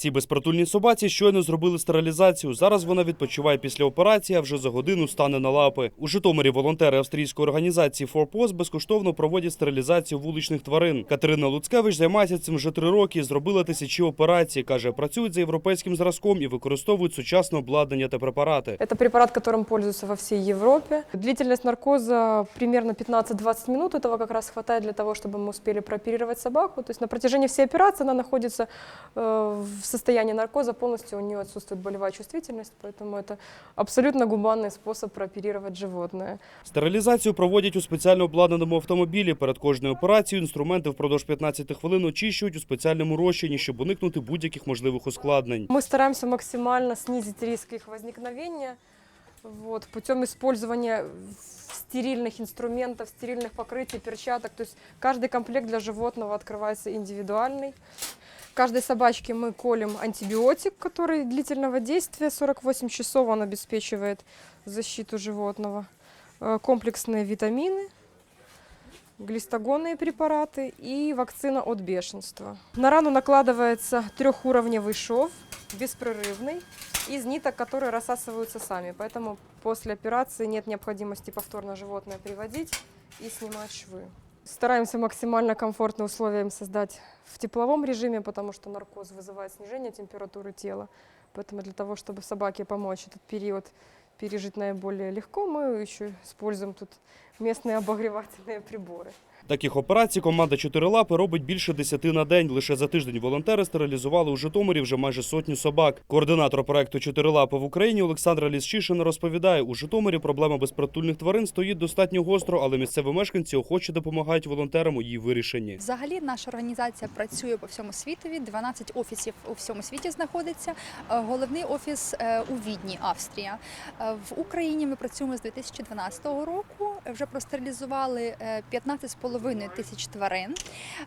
Цій безпритульній собаці щойно зробили стерилізацію. Зараз вона відпочиває після операції, а вже за годину стане на лапи. У Житомирі волонтери австрійської організації «Форпост» безкоштовно проводять стерилізацію вуличних тварин. Катерина Луцкевич займається цим вже три роки. Зробила тисячі операцій. каже, працюють за європейським зразком і використовують сучасне обладнання та препарати. Это препарат, которым пользуются во всей Европе. Длительность наркоза примерно 15-20 минут. Этого как раз хватает для того, чтобы мы успели прооперировать собаку. То есть на протяжении всей операции она находится э, в состоянии наркоза, полностью у нее отсутствует болевая чувствительность, поэтому это абсолютно гуманный способ прооперировать животное. Стерилізацію проводять у спеціально обладнаному автомобілі. Перед кожною операцією інструменти впродовж 15 хвилин очищують у спеціальному розчині, щоб уникнути будь-яких можливих ускладнень. Мы стараемся максимально снизить риск их возникновения вот, путем использования стерильных инструментов, стерильных покрытий, перчаток. То есть каждый комплект для животного открывается индивидуальный. Каждой собачке мы колем антибиотик, который длительного действия, 48 часов он обеспечивает защиту животного. Э, Комплексные витамины, глистогонные препараты и вакцина от бешенства. На рану накладывается трехуровневый шов, беспрерывный, из ниток, которые рассасываются сами. Поэтому после операции нет необходимости повторно животное приводить и снимать швы. Стараемся максимально комфортные условия им создать в тепловом режиме, потому что наркоз вызывает снижение температуры тела. Поэтому для того, чтобы собаке помочь этот период пережить наиболее легко, мы еще используем тут местные обогревательные приборы. Таких операцій команда Чотирилапи робить більше десяти на день. Лише за тиждень волонтери стерилізували у Житомирі вже майже сотню собак. Координатор проекту Чотирилапи в Україні Олександра Лісчишина розповідає: у Житомирі проблема безпритульних тварин стоїть достатньо гостро, але місцеві мешканці охоче допомагають волонтерам у її вирішенні. Взагалі, наша організація працює по всьому світові. 12 офісів у всьому світі знаходиться. Е, головний офіс е, у Відні, Австрія. Е, в Україні ми працюємо з 2012 року. Вже простерилізували 15,5 2,5 тисяч тварин.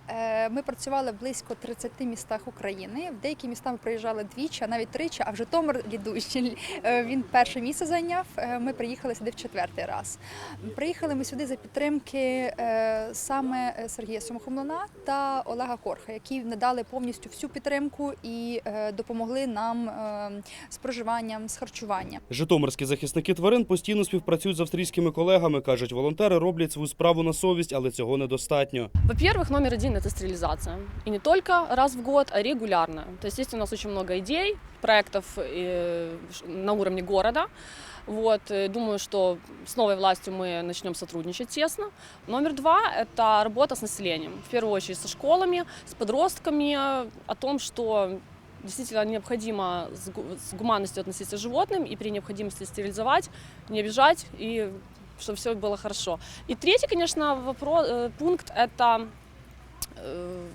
Е, ми працювали в близько 30 містах України. В деякі міста ми приїжджали двічі, а навіть тричі. А в Житомир лідущий е, він перше місце зайняв. Е, ми приїхали сюди в четвертий раз. Приїхали ми сюди за підтримки саме Сергія Сумохомлона та Олега Корха, які надали повністю всю підтримку і допомогли нам з проживанням, з харчуванням. Житомирські захисники тварин постійно співпрацюють з австрійськими колегами. кажуть, волонтери роблять свою справу на совість, але цього недостатньо. Во-первых, номер один – это стерилизация. И не только раз в год, а регулярно. То есть есть у нас очень много идей, проектов э, ш- на уровне города. Вот, э, думаю, что с новой властью мы начнем сотрудничать тесно. Номер два – это работа с населением. В первую очередь со школами, с подростками, о том, что действительно необходимо с гу- с гуманностью относиться к животным и при необходимости стерилизовать, не обижать и чтобы все было хорошо. И третий, конечно, вопрос, э, пункт – это э,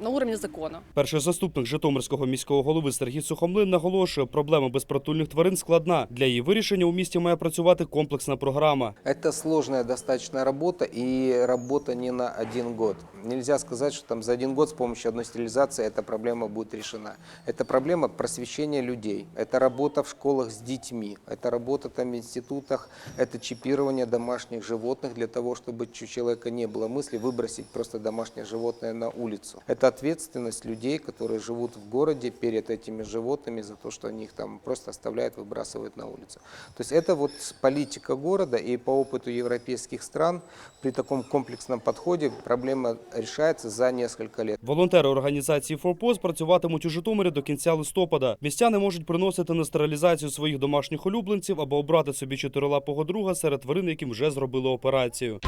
на уровне закона. Перший заступник Житомирського міського голови Сергій Сухомлин наголошує, проблема безпритульних тварин складна. Для її вирішення у місті має працювати комплексна програма. Это сложная достаточно работа и работа не на один год. Нельзя сказать, что там за один год с помощью одной стерилизации эта проблема будет решена. Это проблема просвещения людей, это работа в школах с детьми, это работа там в институтах, это чипирование домашних животных для того, чтобы у человека не было мысли выбросить просто домашнее животное на улицу. Это ответственность людей, которые живут в городе перед этими животными за то, что они их там просто оставляют, выбрасывают на улицу. То есть это вот политика города, и по опыту европейских стран при таком комплексном подходе проблема решается за несколько лет. Волонтери організації «Форпост» працюватимуть у Житомирі до кінця листопада. Містяни можуть приносити на стерилізацію своїх домашніх улюбленців або обрати собі чотирилапого друга серед тварин, яким вже зробили операцію.